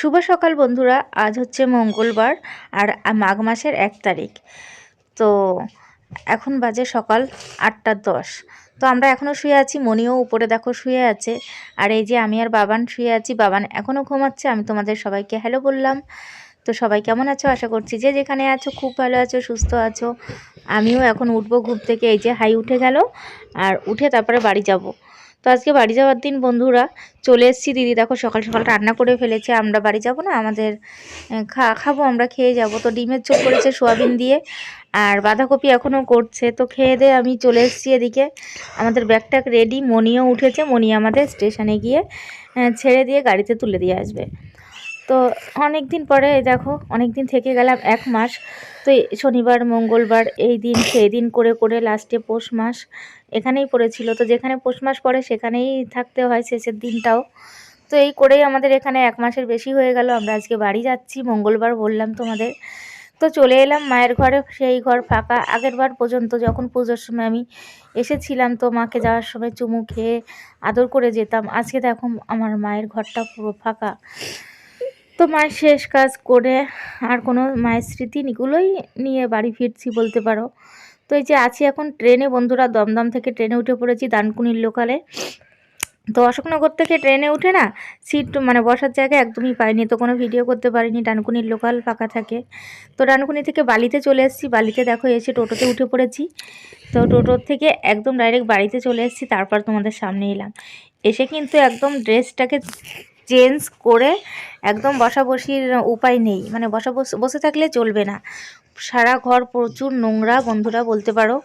শুভ সকাল বন্ধুরা, আজ হচ্ছে মঙ্গলবার আর মাঘ মাসের এক তারিখ। তো এখন বাজে সকাল আটটা দশ। তো আমরা এখনও শুয়ে আছি, মনিও উপরে দেখো শুয়ে আছে। আর এই যে আমি আর বাবান শুয়ে আছি, বাবান এখনও ঘুমাচ্ছে, আমি তোমাদের সবাইকে হ্যালো বললাম। তো সবাই কেমন আছো? আশা করছি যে যেখানে আছো, খুব ভালো আছো, সুস্থ আছো। আমিও এখন উঠবো ঘুম থেকে, এই যে হাই উঠে গেল, আর উঠে তারপরে বাড়ি যাব। তো আজকে বাড়ি যাওয়ার দিন বন্ধুরা চলে এসেছি, দিদি দেখো সকাল সকাল রান্না করে ফেলেছে, আমরা বাড়ি যাব না, আমাদের খা, খাব, আমরা খেয়ে যাব। তো ডিমের চোখ করেছে সোয়াবিন দিয়ে আর বাঁধাকপি এখনও করছে। তো খেয়ে দিয়ে আমি চলে এসেছি এদিকে। আমাদের ব্যাগটা রেডি মনিও উঠেছে, মনি আমাদের স্টেশনে গিয়ে ছেড়ে দিয়ে গাড়িতে তুলে দিয়ে আসবে। তো অনেক দিন পরে দেখো অনেক দিন থেকে গেলাম এক মাস। তো শনিবার, মঙ্গলবার, এই দিন, সেই দিন করে করে লাস্টে পৌষ মাস। এখানেই পড়েছিল। তো যেখানে পৌষ মাস পড়ে সেখানেই থাকতে হয় শেষের দিনটাও। তো এই করেই আমাদের এখানে এক মাসের বেশি হয়ে গেল। আমরা আজকে বাড়ি যাচ্ছি, মঙ্গলবার বললাম তোমাদের। তো চলে এলাম মায়ের ঘরে, সেই ঘর ফাঁকা। আগের বার পর্যন্ত যখন পুজোর সময় আমি এসেছিলাম, তো মাকে যাওয়ার সময় চুমু খেয়ে আদর করে যেতাম। আজকে দেখো আমার মায়ের ঘরটা পুরো ফাঁকা। তো মায়ের শেষ কাজ করে আর কোনো মায়ের স্মৃতিগুলোই নিয়ে বাড়ি ফিরছি বলতে পারো। তো এই যে আছি এখন ট্রেনে, বন্ধুরা দমদম থেকে ট্রেনে উঠে পড়েছি দানকুনির লোকালে। তো অশোকনগর থেকে ট্রেনে উঠে না সিট মানে বসার জায়গা একদমই পাইনি, তো কোনো ভিডিও করতে পারিনি ডানকুনির লোকাল ফাঁকা থাকে। তো ডানকুনি থেকে বালিতে চলে এসেছি, বালিতে দেখো এসে টোটোতে উঠে পড়েছি। তো টোটোর থেকে একদম ডাইরেক্ট বাড়িতে চলে এসেছি, তারপর তোমাদের সামনে এলাম। এসে কিন্তু একদম ড্রেসটাকে চেঞ্জ করে একদম বসা বসির উপায় নেই মানে বসা, বসে থাকলে চলবে না। সারা ঘর প্রচুর নোংরা, বন্ধুরা বলতে পারো।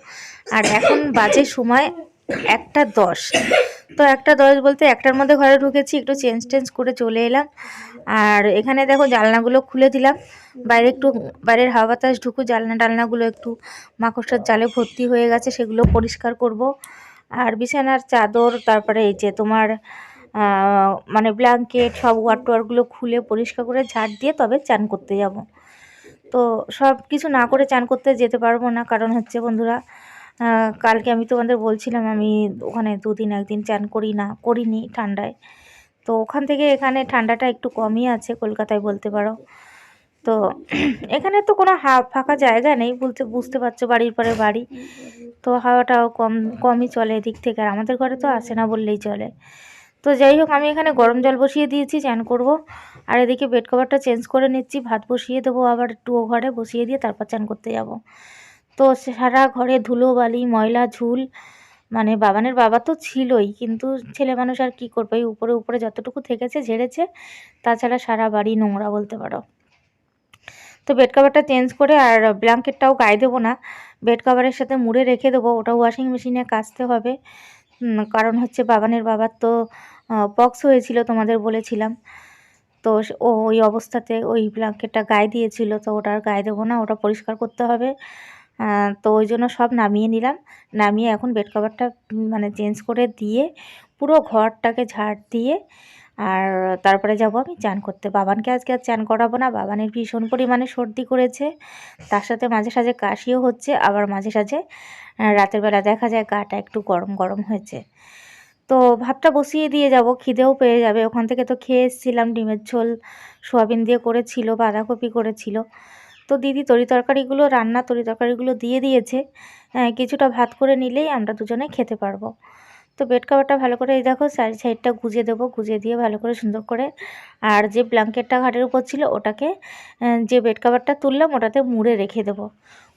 আর এখন বাজে সময় একটা দশ। তো একটা দশ বলতে একটার মধ্যে ঘরে ঢুকেছি, একটু চেঞ্জ টেঞ্জ করে চলে এলাম। আর এখানে দেখো জালনাগুলো খুলে দিলাম। বাইরে একটু বাইরের হাওয়া বাতাস ঢুকু জালনা টালনাগুলো একটু মাকড়সার জালে ভর্তি হয়ে গেছে, সেগুলো পরিষ্কার করব। আর বিছানার চাদর, তারপরে এই যে তোমার মানে ব্ল্যাঙ্কেট সব ওয়ার টোয়ারগুলো খুলে পরিষ্কার করে ঝাড় দিয়ে তবে চান করতে যাব। তো সব কিছু না করে চান করতে যেতে পারব না। কারণ হচ্ছে বন্ধুরা কালকে আমি তোমাদের বলছিলাম আমি ওখানে দুদিন একদিন চান করি না, করিনি ঠান্ডায়। তো ওখান থেকে এখানে ঠান্ডাটা একটু কমই আছে কলকাতায় বলতে পারো। তো এখানে তো কোনো হা, ফাঁকা জায়গা নেই, বলতে, বুঝতে পারছ বাড়ির পরে বাড়ি। তো হাওয়াটাও কম, কমই চলে এদিক থেকে, আর আমাদের ঘরে তো আসে না বললেই চলে। তো যাই হোক, আমি এখানে গরম জল বসিয়ে দিয়েছি চান করব। আর এদিকে বেড কভারটা চেঞ্জ করে নিচ্ছি, ভাত বসিয়ে দেবো, আবার একটু ঘরে বসিয়ে দিয়ে তারপর চান করতে যাব। তো সারা ঘরে ধুলো, বালি, ময়লা, ঝুল মানে বাবানের বাবা তো ছিলই, কিন্তু ছেলে মানুষ আর কী করবে? উপরে উপরে যতটুকু থেকেছে, ঝেড়েছে, তাছাড়া সারা বাড়ি নোংরা বলতে পারো। তো বেড কভারটা চেঞ্জ করে আর ব্ল্যাঙ্কেটটাও গায়ে দেবো না বেড কভারের সাথে মুড়ে রেখে দেবো, ওটা ওয়াশিং মেশিনে কাচতে হবে। কারণ হচ্ছে বাবানের বাবার তো পক্স হয়েছিল তোমাদের বলেছিলাম। তো ও ওই অবস্থাতে ওই ব্ল্যাঙ্কেটটা গায়ে দিয়েছিল, তো ওটা আর গায়ে দেবো না, ওটা পরিষ্কার করতে হবে। তো ওই জন্য সব নামিয়ে নিলাম। নামিয়ে এখন বেড কভারটা মানে চেঞ্জ করে দিয়ে পুরো ঘরটাকে ঝাড় দিয়ে আর তারপরে যাব আমি চান করতে। বাবানকে আজকে আর চান করাবো না। বাবানের ভীষণ পরিমাণে সর্দি করেছে। তার সাথে মাঝে সাঝে কাশিও হচ্ছে। আবার মাঝে সাঝে রাতের বেলা দেখা যায় গাটা একটু গরম গরম হয়েছে। তো ভাতটা বসিয়ে দিয়ে যাব। খিদেও পেয়ে যাবে। ওখান থেকে তো খেয়ে এসেছিলাম। ডিমের ঝোল সোয়াবিন দিয়ে করেছিল, বাঁধাকপি করেছিল। তো দিদি তরি তরকারিগুলো, রান্না তরি তরকারিগুলো দিয়ে দিয়েছে। কিছুটা ভাত করে নিলেই আমরা দুজনে খেতে পারব। তো বেড কাভারটা ভালো করে এই দেখো সাইড সাইডটা গুজে দেবো গুজে দিয়ে ভালো করে সুন্দর করে আর যে ব্ল্যাঙ্কেটটা ঘাটের উপর ছিল ওটাকে যে বেড কাভারটা তুললাম ওটাতে মুড়ে রেখে দেবো।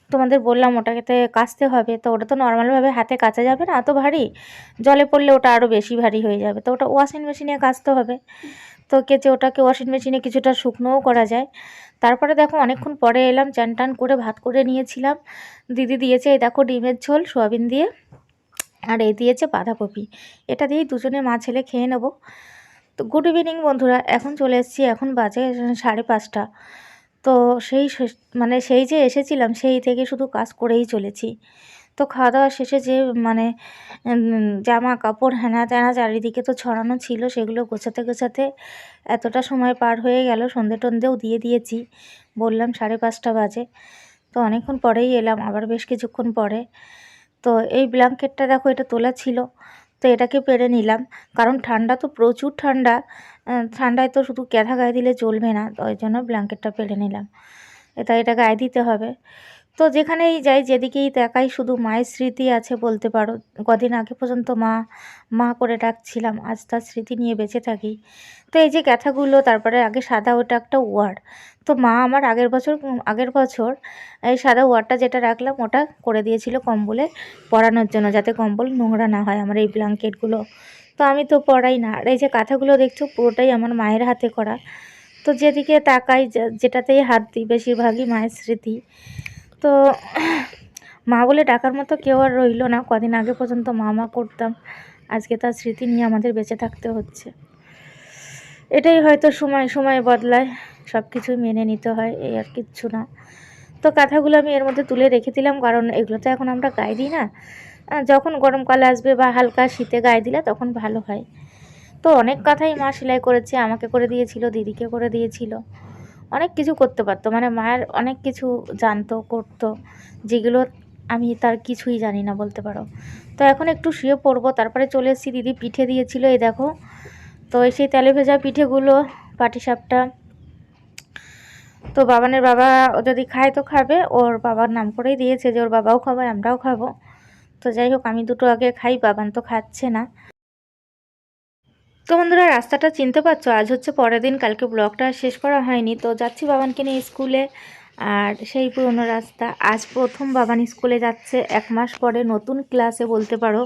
তোমাদের বললাম ওটাকে কাচতে হবে, তো ওটা তো নর্মালভাবে হাতে কাচা যাবে না, এত ভারী। জলে পড়লে ওটা আরও বেশি ভারী হয়ে যাবে, তো ওটা ওয়াশিং মেশিনে কাচতে হবে। তো কেচে ওটাকে ওয়াশিং মেশিনে কিছুটা শুকনোও করা যায়। তারপরে দেখো অনেকক্ষণ পরে এলাম, চান টান করে ভাত করে নিয়েছিলাম। দিদি দিয়েছে, এই দেখো ডিমের ঝোল, সোয়াবিন দিয়ে। আর এই দিয়েছে বাঁধাকপি। এটা দিয়েই দুজনে মা ছেলে খেয়ে নেব। তো গুড ইভিনিং বন্ধুরা, এখন চলে এসেছি, এখন বাজে সাড়ে পাঁচটা। তো সেই মানে সেই যে এসেছিলাম, সেই থেকে শুধু কাজ করেই চলেছি। তো খাওয়া দাওয়া শেষে যে মানে জামা কাপড় হেনা তেনা চারিদিকে তো ছড়ানো ছিল, সেগুলো গোছাতে গোছাতে এতটা সময় পার হয়ে গেল, সন্ধে টন্ধেও দিয়ে দিয়েছি। বললাম সাড়ে পাঁচটা বাজে। তো অনেকক্ষণ পরেই এলাম, আবার বেশ কিছুক্ষণ পরে। তো এই ব্ল্যাঙ্কেটটা দেখো, এটা তোলা ছিল। তো এটাকে পেরে নিলাম। কারণ ঠান্ডা তো প্রচুর ঠান্ডা। ঠান্ডায় তো শুধু ক্যাথা গায়ে দিলে চলবে না। ওই জন্য ব্ল্যাঙ্কেটটা পেরে নিলাম। এটা এটা গায়ে দিতে হবে। তো যেখানেই যাই, যেদিকেই তাকাই, শুধু মায়ের স্মৃতি আছে বলতে পারো। কদিন আগে পর্যন্ত মা মা করে ডাকছিলাম, আজ তার স্মৃতি নিয়ে বেঁচে থাকি। তো এই যে ক্যাথাগুলো তারপরে আগে সাদা ওটা একটা ওয়ার্ড। তো মা আমার আগের বছর আগের বছর এই সাদা ওয়ার্ডটা যেটা রাখলাম, ওটা করে দিয়েছিল কম্বলে পরানোর জন্য, যাতে কম্বল নোংরা না হয় আমার এই ব্ল্যাঙ্কেটগুলো। তো আমি তো পরাই না। আর এই যে কাঁথাগুলো দেখছ, পুরোটাই আমার মায়ের হাতে করা। তো যেদিকে তাকাই যেটাতেই হাত দিই, বেশিরভাগই মায়ের স্মৃতি। তো মা বলে ডাকার মতো কেউ আর রইল না। কদিন আগে পর্যন্ত মা মা করতাম। আজকে তার স্মৃতি নিয়ে আমাদের বেঁচে থাকতে হচ্ছে। এটাই হয়তো সময় সময় বদলায়। সব কিছুই মেনে নিতে হয়, এই আর কিচ্ছু না। তো কাঁথাগুলো আমি এর মধ্যে তুলে রেখে দিলাম, কারণ এগুলো তো এখন আমরা গায়ে দিই না। যখন গরমকাল আসবে বা হালকা শীতে গায়ে দিলে তখন ভালো হয়। তো অনেক কথাই মা সেলাই করেছে, আমাকে করে দিয়েছিল, দিদিকে করে দিয়েছিল। অনেক কিছু করতে পারতো। মানে মায়ের অনেক কিছু জানতো, করতো, যেগুলো আমি তার কিছুই জানি না, বলতে পারো। তো এখন একটু শুয়ে পড়ব, তারপরে চলে এসেছি, দিদি পিঠে দিয়েছিল, এই দেখো। তো সেই তেলে ভেজা পিঠেগুলো, পাটিসাপটা। তো বাবানের বাবা যদি খায় তো খাবে, ওর বাবার নাম করেই দিয়েছে যে ওর বাবাও খাবে, আমরাও খাব। তো যাই হোক, আমি দুটো আগে খাই, বাবান তো খাচ্ছে না। তো বন্ধুরা, রাস্তাটা চিনতে পারছ, আজ হচ্ছে পরের দিন, কালকে ব্লগটা শেষ করা হয়নি। তো যাচ্ছি বাবানকে নিয়ে স্কুলে, আর সেই পুরনো রাস্তা। আজ প্রথম বাবান স্কুলে যাচ্ছে, এক মাস পরে নতুন ক্লাসে বলতে পারো,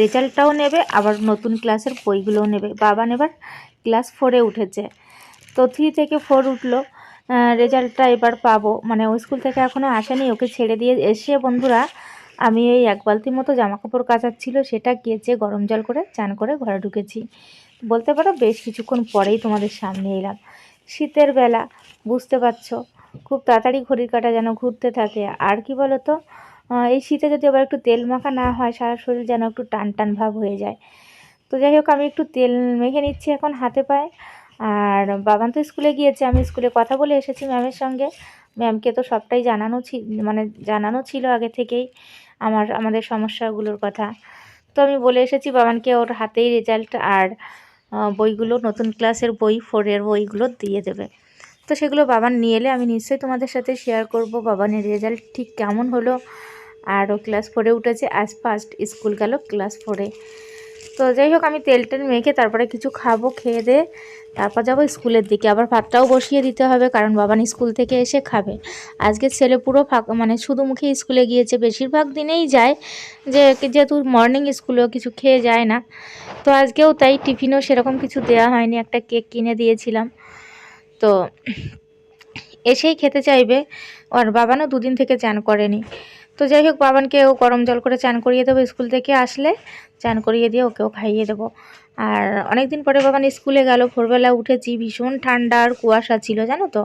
রেজাল্টটাও নেবে, আবার নতুন ক্লাসের বইগুলোও নেবে। বাবান এবার ক্লাস ফোরে উঠেছে, তো থ্রি থেকে ফোর উঠল রেজাল্টটা এবার পাবো। মানে ওই স্কুল থেকে এখনও আসেনি, ওকে ছেড়ে দিয়ে এসে বন্ধুরা, আমি এই এক বালতি মতো জামা কাপড় কাচাচ্ছিল, সেটা কেচে গরম জল করে, চান করে ঘরে ঢুকেছি। বলতে পারো বেশ কিছুক্ষণ পরেই তোমাদের সামনে এলাম। শীতের বেলা, বুঝতে পারছ? খুব তাড়াতাড়ি ঘড়ির কাটা যেন ঘুরতে থাকে। আর কি বলো তো এই শীতে যদি আবার একটু তেল মাখা না হয়, সারা শরীর যেন একটু টান টান ভাব হয়ে যায়। তো যাই হোক, আমি একটু তেল মেখে নিচ্ছি এখন হাতে পায়ে। আর বাবান তো স্কুলে গিয়েছে, আমি স্কুলে কথা বলে এসেছি ম্যামের সঙ্গে। ম্যামকে তো সবটাই জানানো ছিল মানে জানানো ছিল আগে থেকেই আমার, আমাদের সমস্যাগুলোর কথা। তো আমি বলে এসেছি বাবানকে ওর হাতেই রেজাল্ট আর বইগুলো, নতুন ক্লাসের বই, ফোরের বইগুলো দিয়ে দেবে। তো সেগুলো বাবান নিয়ে এলে আমি নিশ্চয়ই তোমাদের সাথে শেয়ার করব, বাবানের রেজাল্ট ঠিক কেমন হলো আরও ক্লাস ফোরে উঠেছে অ্যাজ ফার্স্ট স্কুল গেল ক্লাস ফোরে তো যাই হোক, আমি তেল টেল মেখে তারপরে কিছু খাব, খেয়ে দে। তারপর যাব স্কুলের দিকে। আবার ভাতটাও বসিয়ে দিতে হবে, কারণ বাবান স্কুল থেকে এসে খাবে। আজকে ছেলে পুরো ফাঁকা মানে শুধু মুখে স্কুলে গিয়েছে, বেশিরভাগ দিনেই যায়। যে, যেহেতু মর্নিং স্কুলেও কিছু খেয়ে যায় না। তো আজকেও তাই টিফিনও সেরকম কিছু দেওয়া হয়নি, একটা কেক কিনে দিয়েছিলাম। তো এসেই খেতে চাইবে। আর বাবানও দুদিন থেকে চান করেনি। তো যাই হোক, বাবানকে ও গরম জল করে চান করিয়ে দেবো স্কুল থেকে আসলে। চান করিয়ে দিয়ে ওকেও খাইয়ে দেবো। আর অনেক দিন পরে বাবান স্কুলে গেল, ভোরবেলা উঠেছি, ভীষণ ঠান্ডা আর কুয়াশা ছিল, জানো তো।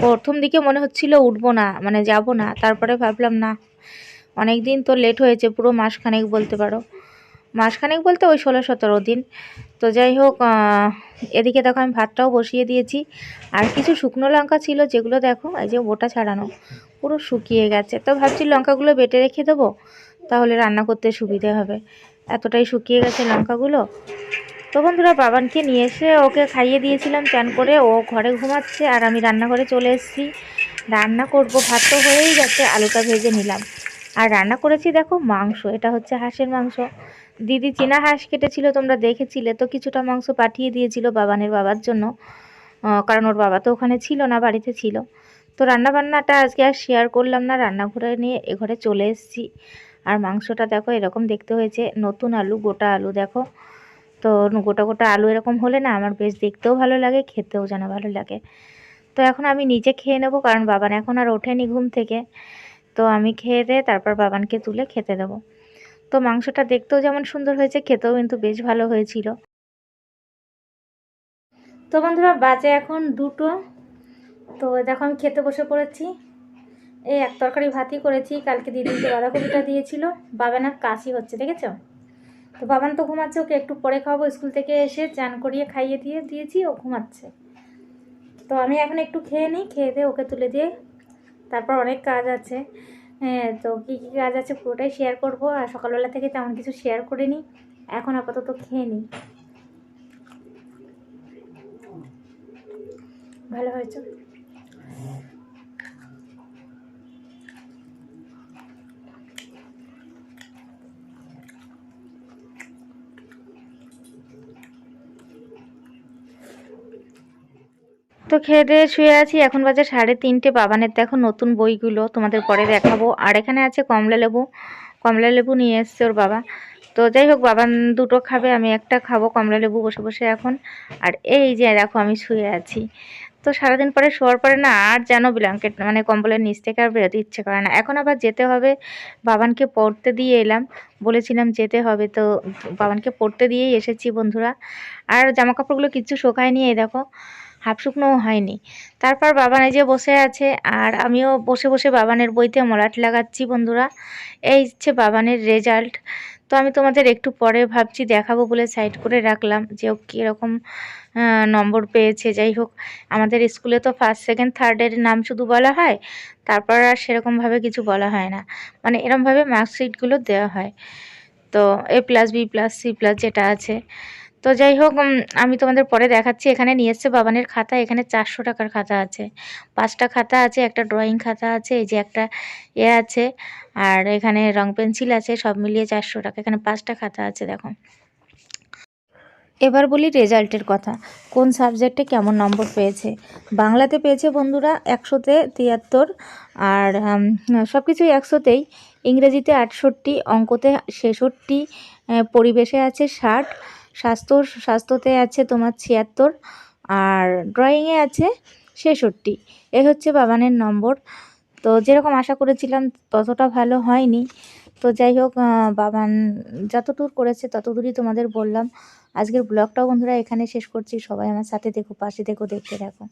প্রথম দিকে মনে হচ্ছিল উঠবো না মানে যাব না। তারপরে ভাবলাম, না অনেক দিন তো লেট হয়েছে, পুরো মাসখানেক বলতে পারো। মাসখানেক বলতে ওই ষোলো সতেরো দিন। তো যাই হোক এদিকে দেখো আমি ভাতটাও বসিয়ে দিয়েছি। আর কিছু শুকনো লঙ্কা ছিল, যেগুলো দেখো, এই যে ওটা ছাড়ানো। পুরো শুকিয়ে গেছে। তো ভাবছি লঙ্কাগুলো বেটে রেখে দেবো, তাহলে রান্না করতে সুবিধে হবে। এতটাই শুকিয়ে গেছে লঙ্কাগুলো। তো বন্ধুরা, বাবানকে নিয়ে এসে ওকে খাইয়ে দিয়েছিলাম চান করে। ও ঘরে ঘুমাচ্ছে আর আমি রান্নাঘরে চলে এসেছি। রান্না করব, ভাত তো হয়েই গেছে, আলুটা ভেজে নিলাম। আর রান্না করেছি দেখো মাংস, এটা হচ্ছে হাঁসের মাংস। দিদি চীনা হাঁস কেটেছিল, তোমরা দেখেছিলে, তো কিছুটা মাংস পাঠিয়ে দিয়েছিল বাবানের বাবার জন্য। কারণ ওর বাবা তো ওখানে ছিল না, বাড়িতে ছিল। তো রান্নাবান্নাটা আজকে আর শেয়ার করলাম না, রান্নাঘরে নিয়ে এ ঘরে চলে এসেছি। আর মাংসটা দেখো এরকম দেখতে হয়েছে, নতুন আলু, গোটা আলু দেখো। তো গোটা গোটা আলু এরকম হলে না আমার বেশ দেখতেও ভালো লাগে, খেতেও যেন ভালো লাগে। তো এখন আমি নিজে খেয়ে নেব, কারণ বাবান এখন আর ওঠেনি ঘুম থেকে। তো আমি খেয়ে দিয়ে তারপর বাবানকে তুলে খেতে দেবো। তো মাংসটা দেখতেও যেমন সুন্দর হয়েছে, খেতেও কিন্তু বেশ ভালো হয়েছিল। তো বন্ধুরা, বাজে এখন দুটো। তো দেখো আমি খেতে বসে পড়েছি। এই এক তরকারি ভাতই করেছি, কালকে দিদিকে বাঁধাকপিটা দিয়েছিল বাবানার কাশি হচ্ছে, দেখেছ? তো বাবান তো ঘুমাচ্ছে, ওকে একটু পরে খাওয়াবো, স্কুল থেকে এসে চান করিয়ে খাইয়ে দিয়ে দিয়েছি, ও ঘুমাচ্ছে। তো আমি এখন একটু খেয়ে নিই, খেয়ে দিয়ে ওকে তুলে দিয়ে তারপর অনেক কাজ আছে। হ্যাঁ তো কী কী কাজ আছে পুরোটাই শেয়ার করব, আর সকালবেলা থেকে তেমন কিছু শেয়ার করিনি, এখন আপাতত খেয়ে নিই। ভালো হয়েছে? তো খেয়ে দিয়ে শুয়ে আছি। এখন বাজে সাড়ে তিনটে। বাবানের দেখো নতুন বইগুলো তোমাদের পরে দেখাবো। আর এখানে আছে কমলা লেবু। কমলা লেবু নিয়ে এসছে ওর বাবা। তো যাই হোক বাবান দুটো খাবে, আমি একটা খাব কমলা লেবু বসে বসে এখন। আর এই যে দেখো, আমি শুয়ে আছি। তো সারাদিন পরে শোয়ার পরে না আর যেন ব্ল্যাঙ্কেট মানে কম্বলের নিচ থেকে আর বেরোতে ইচ্ছে করে না। এখন আবার যেতে হবে। বাবানকে পড়তে দিয়ে এলাম। বলেছিলাম যেতে হবে। তো বাবানকে পড়তে দিয়েই এসেছি বন্ধুরা। আর জামা কাপড়গুলো কিচ্ছু শোকায়নি, এই দেখো। হাফ শুকনোও হয়নি। তারপর বাবান যে বসে আছে আর আমিও বসে বসে বাবানের বইতে মলাট লাগাচ্ছি, বন্ধুরা। এই হচ্ছে বাবানের রেজাল্ট তো আমি তোমাদের একটু পরে ভাবছি দেখাবো বলে সাইড করে রাখলাম যে ও কীরকম নম্বর পেয়েছে। যাই হোক, আমাদের স্কুলে তো ফার্স্ট সেকেন্ড থার্ডের নাম শুধু বলা হয়। তারপর আর সেরকমভাবে কিছু বলা হয় না। মানে এরমভাবে মার্কশিটগুলো দেওয়া হয়। তো A plus B plus C plus যেটা আছে। তো যাই হোক আমি তোমাদের পরে দেখাচ্ছি। এখানে নিয়ে এসছে বাবানের খাতা। এখানে চারশো টাকার খাতা আছে। পাঁচটা খাতা আছে, একটা ড্রয়িং খাতা আছে, এই যে একটা এ আছে, আর এখানে রং পেন্সিল আছে, সব মিলিয়ে চারশো টাকা। এখানে পাঁচটা খাতা আছে, দেখো। এবার বলি রেজাল্টের কথা। কোন সাবজেক্টে কেমন নম্বর পেয়েছে? বাংলাতে পেয়েছে বন্ধুরা একশোতে তিয়াত্তর, আর সব কিছুই একশোতেই। ইংরেজিতে আটষট্টি, অঙ্কতে ছেষট্টি পরিবেশে আছে ষাট স্বাস্থ্য স্বাস্থ্যতে আছে তোমার ছিয়াত্তর আর ড্রয়িংয়ে আছে ছেষট্টি। এই হচ্ছে বাবানের নম্বর। তো যেরকম আশা করেছিলাম ততটা ভালো হয়নি। তো যাই হোক বাবান যতদূর করেছে ততদূরই তোমাদের বললাম। আজকের ব্লগটাও বন্ধুরা এখানে শেষ করছি। সবাই আমার সাথে দেখো, পাশে দেখো, দেখতে দেখো